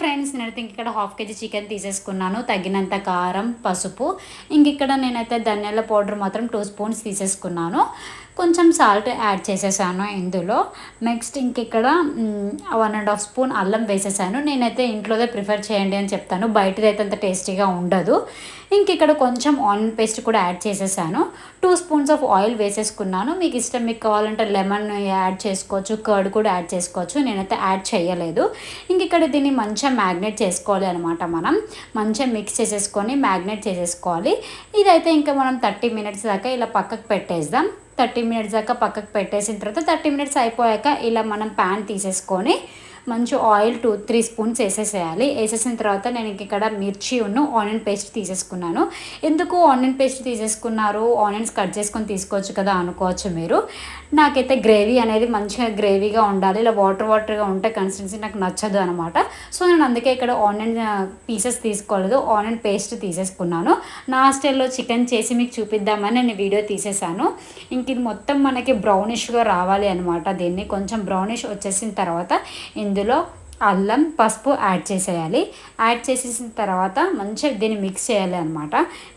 Friends నేనైతే ఇక్కడ half KG chicken తీసేసుకున్నాను. తగినంత కారం పసుపు. ఇంక ఇక్కడ నేనైతే ధనియాల పౌడర్ మాత్రం టూ స్పూన్స్ తీసేసుకున్నాను. కొంచెం సాల్ట్ యాడ్ చేసేసాను ఇందులో. నెక్స్ట్ ఇంక ఇక్కడ వన్ అండ్ హాఫ్ స్పూన్ అల్లం వేసేసాను. నేనైతే ఇంట్లోదే ప్రిఫర్ చేయండి అని చెప్తాను. బయటది అయితే అంత టేస్టీగా ఉండదు. ఇంక ఇక్కడ కొంచెం ఆనియన్ పేస్ట్ కూడా యాడ్ చేసేసాను. టూ స్పూన్స్ ఆఫ్ ఆయిల్ వేసేసుకున్నాను. మీకు ఇష్టం మీకు కావాలంటే లెమన్ యాడ్ చేసుకోవచ్చు కర్డ్ కూడా యాడ్ చేసుకోవచ్చు. నేనైతే యాడ్ చేయలేదు. ఇంక ఇక్కడ దీన్ని మంచిగా మ్యాగ్నేట్ చేసుకోవాలి అనమాట మనం. మంచిగా మిక్స్ చేసేసుకొని మ్యాగ్నేట్ చేసేసుకోవాలి. ఇదైతే ఇంకా మనం థర్టీ మినిట్స్ దాకా ఇలా పక్కకు పెట్టేద్దాం. థర్టీ మినిట్స్ దాకా పక్కకు పెట్టేసిన తర్వాత థర్టీ మినిట్స్ అయిపోయాక ఇలా మనం ప్యాన్ తీసేసుకొని మంచి ఆయిల్ టూ త్రీ స్పూన్స్ వేసేసేయాలి. వేసేసిన తర్వాత నేను ఇక్కడ మిర్చి ఉన్న ఆనియన్ పేస్ట్ తీసేసుకున్నాను. ఎందుకు ఆనియన్ పేస్ట్ తీసేసుకున్నారు? ఆనియన్స్ కట్ చేసుకొని తీసుకోవచ్చు కదా అనుకోవచ్చు మీరు. నాకైతే గ్రేవీ అనేది మంచిగా గ్రేవీగా ఉండాలి. ఇలా వాటర్ వాటర్గా ఉంటే కన్సిస్టెన్సీ నాకు నచ్చదు అనమాట. సో నేను అందుకే ఇక్కడ ఆనియన్ పీసెస్ తీసుకోలేదు. ఆనియన్ పేస్ట్ తీసేసుకున్నాను. నా స్టైల్లో చికెన్ చేసి మీకు చూపిద్దామని నేను వీడియో తీసేసాను ఇంక ఇది మొత్తం మనకి బ్రౌనిష్గా రావాలి అనమాట. దీన్ని కొంచెం బ్రౌనిష్ వచ్చేసిన తర్వాత ఇందులో అల్లం పసుపు యాడ్ చేసేయాలి. యాడ్ చేసేసిన తర్వాత మంచిగా దీన్ని మిక్స్ చేయాలి అనమాట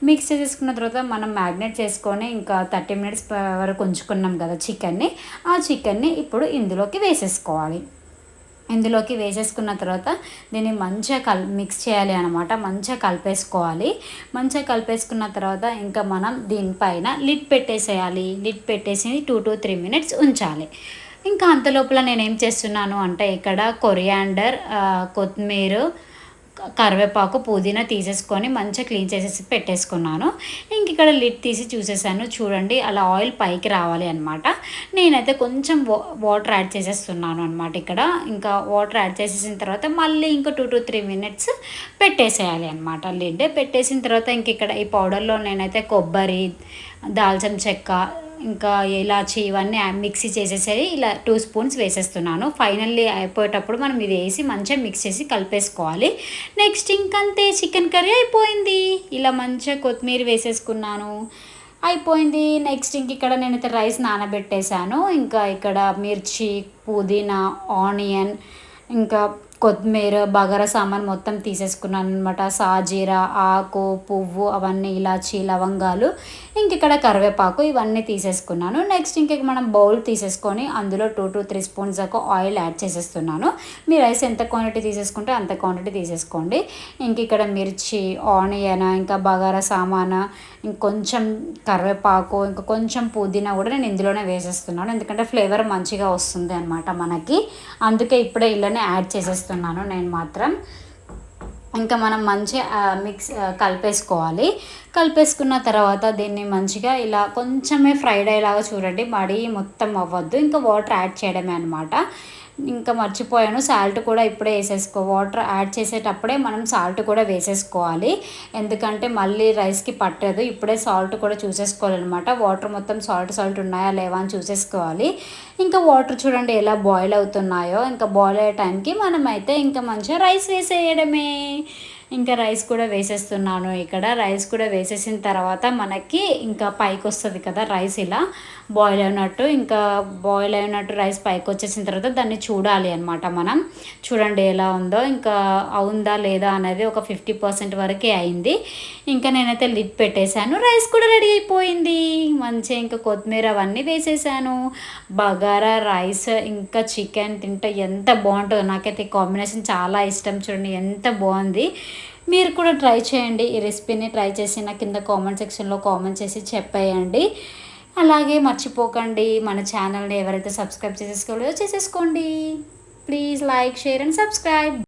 మిక్స్ చేసేసుకున్న తర్వాత మనం మ్యాగ్నేట్ చేసుకొని ఇంకా థర్టీ మినిట్స్ వరకు ఉంచుకున్నాం కదా చికెన్ని ఆ చికెన్ని ఇప్పుడు ఇందులోకి వేసేసుకోవాలి. ఇందులోకి వేసేసుకున్న తర్వాత దీన్ని మంచిగా కల్ మిక్స్ చేయాలి అనమాట మంచిగా కలిపేసుకోవాలి. మంచిగా కలిపేసుకున్న తర్వాత ఇంకా మనం దీనిపైన లిడ్ పెట్టేసేయాలి. లిడ్ పెట్టేసి టూ టు త్రీ మినిట్స్ ఉంచాలి. ఇంకా అంతలోపల నేను ఏం చేస్తున్నాను అంటే ఇక్కడ కొరియాండర్ కొత్తిమీర కరివేపాకు పుదీనా తీసేసుకొని మంచిగా క్లీన్ చేసేసి పెట్టేసుకున్నాను. ఇంక ఇక్కడ లిడ్ తీసి చూసేసాను. చూడండి అలా ఆయిల్ పైకి రావాలి అనమాట నేనైతే కొంచెం వాటర్ యాడ్ చేసేస్తున్నాను అనమాట ఇక్కడ. ఇంకా వాటర్ యాడ్ చేసేసిన తర్వాత మళ్ళీ ఇంకా టూ టు త్రీ మినిట్స్ పెట్టేసేయాలి అనమాట లిడ్. పెట్టేసిన తర్వాత ఇంక ఇక్కడ ఈ పౌడర్లో నేనైతే కొబ్బరి దాల్చిన చెక్క ఇంకా ఇలాచి ఇవన్నీ మిక్సీ చేసేసరి ఇలా టూ స్పూన్స్ వేసేస్తున్నాను. ఫైనల్లీ అయిపోయేటప్పుడు మనం ఇది వేసి మంచిగా మిక్స్ చేసి కలిపేసుకోవాలి. నెక్స్ట్ ఇంకంతే చికెన్ కర్రీ అయిపోయింది. ఇలా మంచిగా కొత్తిమీర వేసేసుకున్నాను. అయిపోయింది. నెక్స్ట్ ఇంక ఇక్కడ నేనైతే రైస్ నానబెట్టేశాను. ఇంకా ఇక్కడ మిర్చి పుదీనా ఆనియన్ ఇంకా కొత్తిమీర బగారా సామాన్ మొత్తం తీసేసుకున్నాను అనమాట సాజీరా ఆకు పువ్వు అవన్నీ ఇలాచి లవంగాలు ఇంక ఇక్కడ కరివేపాకు ఇవన్నీ తీసేసుకున్నాను. నెక్స్ట్ ఇంక మనం బౌల్ తీసేసుకొని అందులో టూ టు త్రీ స్పూన్స్ దాకా ఆయిల్ యాడ్ చేసేస్తున్నాను. మీ రైస్ ఎంత క్వాంటిటీ తీసేసుకుంటే అంత క్వాంటిటీ తీసేసుకోండి. ఇంక ఇక్కడ మిర్చి ఆనియన్ ఇంకా బగారా సామాన్ ఇంకొంచెం కరివేపాకు ఇంకా కొంచెం పుదీనా కూడా నేను ఇందులోనే వేసేస్తున్నాను. ఎందుకంటే ఫ్లేవర్ మంచిగా వస్తుంది అనమాట మనకి. అందుకే ఇప్పుడే ఇలానే యాడ్ చేసేస్తున్నాను. నేను మాత్రం. ఇంకా మనం మంచిగా మిక్స్ కలిపేసుకోవాలి. కలిపేసుకున్న తర్వాత దీన్ని మంచిగా ఇలా కొంచెమే ఫ్రైడ్ అయ్యేలాగా చూడండి. మడి మొత్తం అవ్వద్దు. ఇంకా వాటర్ యాడ్ చేయడమే అనమాట ఇంకా మర్చిపోయాను. సాల్ట్ కూడా ఇప్పుడే వేసేసుకో వాటర్ యాడ్ చేసేటప్పుడే మనం సాల్ట్ కూడా వేసేసుకోవాలి. ఎందుకంటే మళ్ళీ రైస్కి పట్టదు. ఇప్పుడే సాల్ట్ కూడా చూసేసుకోవాలన్నమాట. వాటర్ మొత్తం సాల్ట్ సాల్ట్ ఉన్నాయా లేవా అని చూసేసుకోవాలి. ఇంకా వాటర్ చూడండి ఎలా బాయిల్ అవుతున్నాయో. ఇంకా బాయిల్ అయ్యే టైంకి మనమైతే ఇంకా మంచిగా రైస్ వేసేయడమే. ఇంకా రైస్ కూడా వేసేస్తున్నాను ఇక్కడ. రైస్ కూడా వేసేసిన తర్వాత మనకి ఇంకా పైకి వస్తుంది కదా రైస్ ఇలా. బాయిల్ అయినట్టు ఇంకా బాయిల్ అయినట్టు రైస్ పైకి వచ్చేసిన తర్వాత దాన్ని చూడాలి అనమాట మనం. చూడండి ఎలా ఉందో. ఇంకా అవుందా లేదా అనేది ఒక ఫిఫ్టీ పర్సెంట్ వరకే అయింది. ఇంకా నేనైతే లిడ్ పెట్టేశాను. రైస్ కూడా రెడీ అయిపోయింది. మంచిగా ఇంకా కొత్తిమీర అవన్నీ వేసేసాను. బగారా రైస్ ఇంకా చికెన్ తింటే ఎంత బాగుంటుందో. నాకైతే కాంబినేషన్ చాలా ఇష్టం. చూడండి ఎంత బాగుంది. మీరు కూడా ట్రై చేయండి. ఈ రెసిపీని ట్రై చేసి నా కింద కామెంట్ సెక్షన్లో కామెంట్ చేసి చెప్పేయండి. అలాగే మర్చిపోకండి. మన ఛానల్ని ఎవరైతే సబ్స్క్రైబ్ చేసేసుకోలేదో చేసేసుకోండి. Please like share and subscribe.